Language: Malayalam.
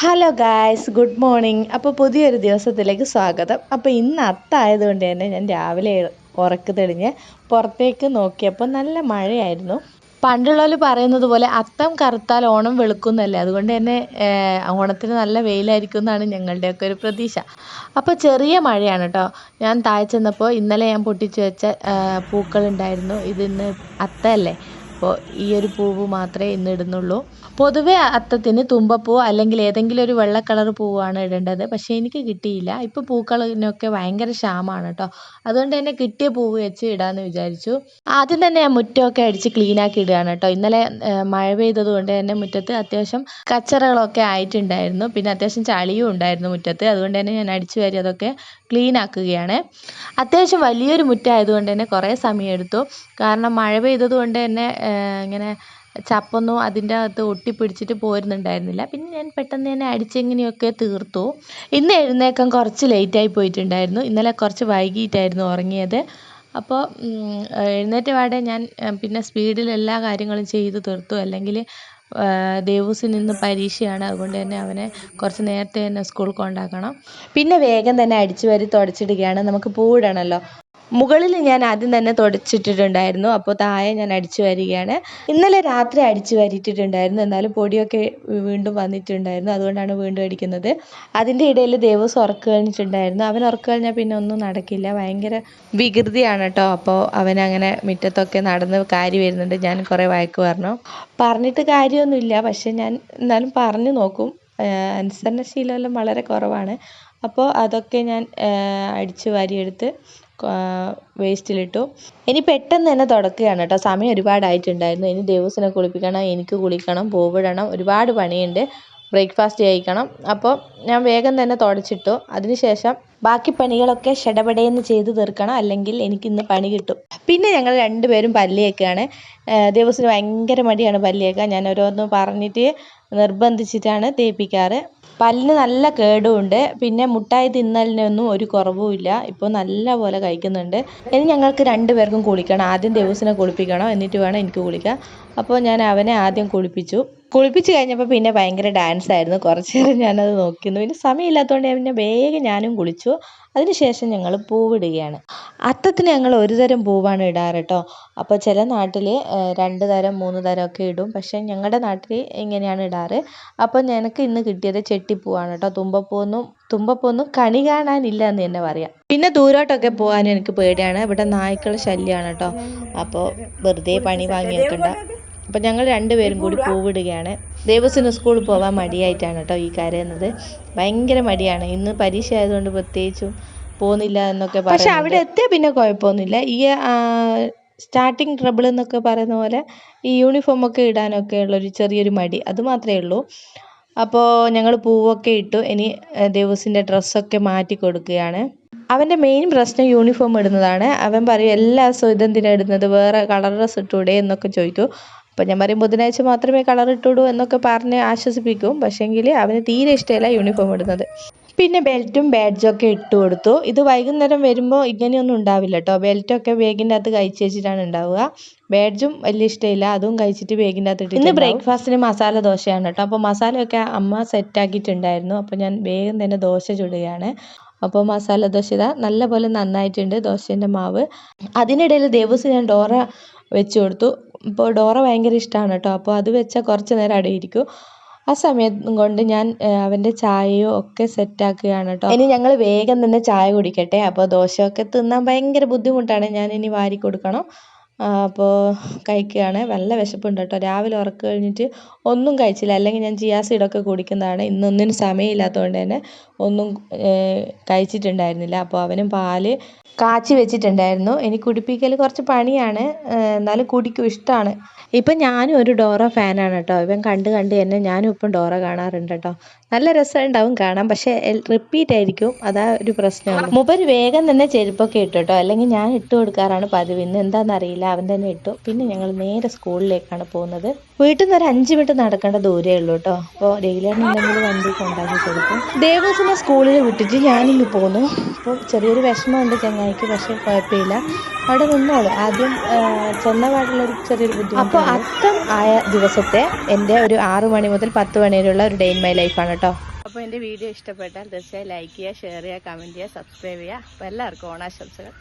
ഹലോ ഗായ്സ് ഗുഡ് മോർണിംഗ് അപ്പോൾ പുതിയൊരു ദിവസത്തിലേക്ക് സ്വാഗതം. അപ്പോൾ ഇന്ന് അത്തായതുകൊണ്ട് തന്നെ ഞാൻ രാവിലെ ഉറക്ക് തെളിഞ്ഞ് പുറത്തേക്ക് നോക്കിയപ്പോൾ നല്ല മഴയായിരുന്നു. പണ്ടുള്ളവർ പറയുന്നത് പോലെ അത്തം കറുത്താൽ ഓണം വെളുക്കുന്നല്ലേ? അതുകൊണ്ട് തന്നെ ഓണത്തിന് നല്ല വെയിലായിരിക്കും എന്നാണ് ഞങ്ങളുടെയൊക്കെ ഒരു പ്രതീക്ഷ. അപ്പോൾ ചെറിയ മഴയാണ് കേട്ടോ ഞാൻ താഴെ ചെന്നപ്പോൾ ഇന്നലെ ഞാൻ പൊട്ടിച്ചു വെച്ച പൂക്കളുണ്ടായിരുന്നു. ഇതിന്ന് അത്തമല്ലേ അപ്പോൾ ഈ ഒരു പൂവ് മാത്രമേ ഇന്ന് ഇടുന്നുള്ളൂ. പൊതുവെ അത്തത്തിന് തുമ്പപ്പൂ അല്ലെങ്കിൽ ഏതെങ്കിലും ഒരു വെള്ള കളർ പൂവാണ് ഇടേണ്ടത്. പക്ഷേ എനിക്ക് കിട്ടിയില്ല. ഇപ്പോൾ പൂക്കളിനൊക്കെ ഭയങ്കര ക്ഷാമമാണ് കേട്ടോ അതുകൊണ്ട് തന്നെ കിട്ടിയ പൂവ് വെച്ച് ഇടാമെന്ന് വിചാരിച്ചു. ആദ്യം തന്നെ ഞാൻ മുറ്റമൊക്കെ അടിച്ച് ക്ലീൻ ആക്കി ഇടുകയാണ് കേട്ടോ ഇന്നലെ മഴ പെയ്തത് കൊണ്ട് തന്നെ മുറ്റത്ത് അത്യാവശ്യം കച്ചറകളൊക്കെ ആയിട്ടുണ്ടായിരുന്നു. പിന്നെ അത്യാവശ്യം ചളിയും ഉണ്ടായിരുന്നു മുറ്റത്ത്. അതുകൊണ്ട് തന്നെ ഞാൻ അടിച്ചു വാരി അതൊക്കെ ക്ലീൻ ആക്കുകയാണ്. അത്യാവശ്യം വലിയൊരു മുറ്റമായതുകൊണ്ട് തന്നെ കുറേ സമയം എടുത്തു കാരണം മഴ പെയ്തത് കൊണ്ട് തന്നെ ഇങ്ങനെ ചപ്പൊന്നും അതിന്റെ അകത്ത് ഒട്ടിപ്പിടിച്ചിട്ട് പോരുന്നുണ്ടായിരുന്നില്ല. പിന്നെ ഞാൻ പെട്ടെന്ന് തന്നെ അടിച്ചെങ്ങനെയൊക്കെ തീർത്തു. ഇന്ന് എഴുന്നേക്കാൻ കുറച്ച് ലേറ്റായി പോയിട്ടുണ്ടായിരുന്നു. ഇന്നലെ കുറച്ച് വൈകിയിട്ടായിരുന്നു ഉറങ്ങിയത്. അപ്പോൾ എഴുന്നേറ്റ പാടെ ഞാൻ പിന്നെ സ്പീഡിൽ എല്ലാ കാര്യങ്ങളും ചെയ്ത് തീർത്തു. അല്ലെങ്കിൽ ദേവൂസിന് ഇന്ന് പരീക്ഷയാണ്. അതുകൊണ്ട് തന്നെ അവനെ കുറച്ച് നേരത്തെ തന്നെ സ്കൂളിൽ കൊണ്ടാക്കണം. പിന്നെ വേഗം തന്നെ അടിച്ചു വാരി തുടച്ചിടുകയാണ്. നമുക്ക് പൂവിടണമല്ലോ മുകളിൽ ഞാൻ ആദ്യം തന്നെ തുടച്ചിട്ടിട്ടുണ്ടായിരുന്നു. അപ്പോൾ താഴെ ഞാൻ അടിച്ചു വരികയാണ്. ഇന്നലെ രാത്രി അടിച്ചു വാരിയിട്ടിട്ടുണ്ടായിരുന്നു എന്നാലും പൊടിയൊക്കെ വീണ്ടും വന്നിട്ടുണ്ടായിരുന്നു. അതുകൊണ്ടാണ് വീണ്ടും അടിക്കുന്നത്. അതിന്റെ ഇടയിൽ ദേവസ് ഉറക്ക് കഴിഞ്ഞിട്ടുണ്ടായിരുന്നു അവൻ ഉറക്ക് കഴിഞ്ഞാൽ പിന്നെ ഒന്നും നടക്കില്ല. ഭയങ്കര വികൃതിയാണ് കേട്ടോ. അപ്പോൾ അവനങ്ങനെ മുറ്റത്തൊക്കെ നടന്ന് കാര്യം വരുന്നുണ്ട്. ഞാൻ കുറേ വഴക്ക് പറഞ്ഞു. പറഞ്ഞിട്ട് കാര്യമൊന്നുമില്ല. പക്ഷേ ഞാൻ എന്നാലും പറഞ്ഞു നോക്കും. അനുസരണശീലമെല്ലാം വളരെ കുറവാണ്. അപ്പോൾ അതൊക്കെ ഞാൻ അടിച്ചു വാരിയെടുത്ത് വേസ്റ്റിലിട്ടു ഇനി പെട്ടെന്ന് തന്നെ തുടക്കുകയാണ് കേട്ടോ. സമയം ഒരുപാടായിട്ടുണ്ടായിരുന്നു. ഇനി ദേവസ്വനെ കുളിപ്പിക്കണം എനിക്ക് കുളിക്കണം പോവിടണം ഒരുപാട് പണിയുണ്ട്. ബ്രേക്ക്ഫാസ്റ്റ് കഴിക്കണം. അപ്പോൾ ഞാൻ വേഗം തന്നെ തുടച്ചിട്ടു. അതിനുശേഷം ബാക്കി പണികളൊക്കെ ഷടപടയെന്ന് ചെയ്ത് തീർക്കണം. അല്ലെങ്കിൽ എനിക്ക് ഇന്ന് പണി കിട്ടും. പിന്നെ ഞങ്ങൾ രണ്ടുപേരും പല്ലിയൊക്കെയാണ് ദേവസ്വന് ദേവസിന് ഭയങ്കര മടിയാണ് പല്ലിയൊക്കെ ഞാൻ ഓരോന്ന് പറഞ്ഞിട്ട് നിർബന്ധിച്ചിട്ടാണ് തേപ്പിക്കാറ്. പല്ലിന് നല്ല കേടുമുണ്ട് പിന്നെ മുട്ടായി തിന്നലിനൊന്നും ഒരു കുറവുമില്ല ഇപ്പോൾ നല്ല പോലെ കഴിക്കുന്നുണ്ട്. ഇനി ഞങ്ങൾക്ക് രണ്ട് പേർക്കും കുളിക്കണം. ആദ്യം ദേവസിനെ കുളിപ്പിക്കണം. എന്നിട്ട് വേണം എനിക്ക് കുളിക്കാൻ. അപ്പോൾ ഞാൻ അവനെ ആദ്യം കുളിപ്പിച്ചു. കുളിപ്പിച്ച് കഴിഞ്ഞപ്പോൾ പിന്നെ ഭയങ്കര ഡാൻസ് ആയിരുന്നു. കുറച്ച് നേരം ഞാനത് നോക്കിയിരുന്നു. പിന്നെ സമയമില്ലാത്തതുകൊണ്ട് പിന്നെ വേഗം ഞാനും കുളിച്ചു. അതിനുശേഷം ഞങ്ങൾ പൂവിടുകയാണ്. അത്തത്തിന് ഞങ്ങൾ ഒരു തരം പൂവാണ് ഇടാറ് കേട്ടോ അപ്പോൾ ചില നാട്ടിൽ രണ്ട് തരം മൂന്ന് തരം ഒക്കെ ഇടും. പക്ഷേ ഞങ്ങളുടെ നാട്ടിൽ ഇങ്ങനെയാണ് ഇടാറ്. അപ്പോൾ ഞങ്ങൾക്ക് ഇന്ന് കിട്ടിയത് ചെട്ടിപ്പൂവാണ് കേട്ടോ തുമ്പപ്പൂവൊന്നും തുമ്പപ്പൂവൊന്നും കണി കാണാനില്ല എന്ന് തന്നെ പറയാം. പിന്നെ ദൂരോട്ടൊക്കെ പോകാൻ എനിക്ക് പേടിയാണ്. ഇവിടെ നായ്ക്കൾ ശല്യമാണ് കേട്ടോ അപ്പോൾ വെറുതെ പണി വാങ്ങി വെക്കണ്ട അപ്പം ഞങ്ങൾ രണ്ടുപേരും കൂടി പൂവിടുകയാണ്. ദേവസ്വന് സ്കൂളിൽ പോകാൻ മടിയായിട്ടാണ് കേട്ടോ ഈ കരയുന്നത്. ഭയങ്കര മടിയാണ്. ഇന്ന് പരീക്ഷ ആയതുകൊണ്ട് പ്രത്യേകിച്ചും പോകുന്നില്ല എന്നൊക്കെ പക്ഷെ അവിടെ എത്തിയാൽ പിന്നെ കുഴപ്പമൊന്നുമില്ല. ഈ സ്റ്റാർട്ടിങ് ട്രബിൾ എന്നൊക്കെ പറയുന്ന പോലെ ഈ യൂണിഫോം ഒക്കെ ഇടാനൊക്കെ ഉള്ളൊരു ചെറിയൊരു മടി. അത് മാത്രമേ ഉള്ളൂ. അപ്പോൾ ഞങ്ങൾ പൂവൊക്കെ ഇട്ടു. ഇനി ദേവസിന്റെ ഡ്രസ്സൊക്കെ മാറ്റി കൊടുക്കുകയാണ്. അവന്റെ മെയിൻ പ്രശ്നം യൂണിഫോം ഇടുന്നതാണ്. അവൻ പറയും എല്ലാ ദിവസവും ഇതെന്തിനാണ് ഇടുന്നത് വേറെ കളർ ഡ്രസ്സ് ഇട്ടൂടെ എന്നൊക്കെ ചോദിക്കും അപ്പോൾ ഞാൻ പറയും ബുധനാഴ്ച മാത്രമേ കളർ ഇട്ടുള്ളൂ എന്നൊക്കെ പറഞ്ഞ് ആശ്വസിപ്പിക്കും. പക്ഷേങ്കിൽ അവന് തീരെ ഇഷ്ടമല്ല യൂണിഫോം ഇടുന്നത്. പിന്നെ ബെൽറ്റും ബാഡ്ജും ഒക്കെ ഇട്ട് കൊടുത്തു. ഇത് വൈകുന്നേരം വരുമ്പോൾ ഇങ്ങനെയൊന്നും ഉണ്ടാവില്ല കേട്ടോ ബെൽറ്റൊക്കെ ബാഗിന്റെ അകത്ത് കഴിച്ച് വെച്ചിട്ടാണ് ഉണ്ടാവുക. ബാഡ്ജും വലിയ ഇഷ്ടമില്ല. അതും കഴിച്ചിട്ട് ബാഗിന്റെ അകത്ത് ഇട്ട് ഇന്ന് ബ്രേക്ക്ഫാസ്റ്റിന് മസാല ദോശയാണ് കേട്ടോ അപ്പോൾ മസാലയൊക്കെ അമ്മ സെറ്റാക്കിയിട്ടുണ്ടായിരുന്നു അപ്പോൾ ഞാൻ വേഗം തന്നെ ദോശ ചുടുകയാണ്. അപ്പോൾ മസാല ദോശ ഇതാ നല്ലപോലെ നന്നായിട്ടുണ്ട് ദോശേന്റെ മാവ്. അതിനിടയിൽ ദേവസ് ഞാൻ ഡോറ വെച്ചു കൊടുത്തു. ഇപ്പോൾ ഡോറ ഭയങ്കര ഇഷ്ടമാണ് കേട്ടോ അപ്പോൾ അത് വെച്ചാൽ കുറച്ച് നേരം അവിടെ ഇരിക്കും. ആ സമയം കൊണ്ട് ഞാൻ അവന്റെ ചായയോ ഒക്കെ സെറ്റാക്കുകയാണ് കേട്ടോ ഇനി ഞങ്ങൾ വേഗം തന്നെ ചായ കുടിക്കട്ടെ. അപ്പോൾ ദോശയൊക്കെ തിന്നാൻ ഭയങ്കര ബുദ്ധിമുട്ടാണ്. ഞാൻ ഇനി വാരി കൊടുക്കണം. അപ്പോൾ കഴിക്കുകയാണ്. നല്ല വിശപ്പുണ്ട് കേട്ടോ. രാവിലെ ഉറക്കം കഴിഞ്ഞിട്ട് ഒന്നും കഴിച്ചില്ല. അല്ലെങ്കിൽ ഞാൻ ജിയാ സീഡൊക്കെ കുടിക്കുന്നതാണ്. ഇന്നൊന്നിനും സമയമില്ലാത്തതുകൊണ്ട് തന്നെ ഒന്നും കഴിച്ചിട്ടുണ്ടായിരുന്നില്ല. അപ്പോൾ അവനും പാൽ കാച്ചി വെച്ചിട്ടുണ്ടായിരുന്നു. എനിക്ക് കുടിപ്പിക്കൽ കുറച്ച് പണിയാണ്. എന്നാലും കുടിക്കും. ഇഷ്ടമാണ്. ഇപ്പം ഞാനും ഒരു ഡോറ ഫാനാണ് കേട്ടോ. ഇവൻ കണ്ട് കണ്ട് തന്നെ ഞാനും ഇപ്പം ഡോറ കാണാറുണ്ട് കേട്ടോ. നല്ല രസമുണ്ടാവും കാണാൻ. പക്ഷേ റിപ്പീറ്റ് ആയിരിക്കും. അതാ ഒരു പ്രശ്നമാണ്. മുപ്പര് വേഗം തന്നെ ചെരുപ്പൊക്കെ ഇട്ടു കേട്ടോ. അല്ലെങ്കിൽ ഞാൻ ഇട്ട് കൊടുക്കാറാണ് പതിവ്. ഇന്ന് എന്താണെന്നറിയില്ല. രാവിലെ തന്നെ ഇട്ടു. പിന്നെ ഞങ്ങൾ നേരെ സ്കൂളിലേക്കാണ് പോകുന്നത്. വീട്ടിൽ നിന്ന് ഒരു അഞ്ച് മിനിറ്റ് നടക്കേണ്ട ദൂരേ ഉള്ളൂ കേട്ടോ അപ്പോൾ ഡെയിലിയാണെന്നുണ്ടെങ്കിൽ വണ്ടി കൊണ്ടാക്കി കൊടുക്കും. ദേവസിനെ സ്കൂളിൽ വിട്ടിട്ട് ഞാനിങ്ങ് പോന്നു. അപ്പോൾ ചെറിയൊരു വിഷമമുണ്ട് ചങ്ങായിക്ക് പക്ഷേ കുഴപ്പമില്ല. അവിടെ നിന്നോളൂ. ആദ്യം ആ, ചെന്ന പാടുള്ളൊരു ചെറിയൊരു ബുദ്ധിമുട്ട് അപ്പോൾ അത്തം ആയ ദിവസത്തെ എന്റെ ഒരു ആറ് മണി മുതൽ പത്ത് മണി വരെയുള്ള ഒരു ഡേ ഇൻ മൈ ലൈഫാണ് കേട്ടോ അപ്പോൾ എന്റെ വീഡിയോ ഇഷ്ടപ്പെട്ടാൽ തീർച്ചയായും ലൈക്ക് ചെയ്യുക ഷെയർ ചെയ്യുക കമന്റ് ചെയ്യുക സബ്സ്ക്രൈബ് ചെയ്യുക. അപ്പോൾ എല്ലാവർക്കും ഓണാശംസകൾ.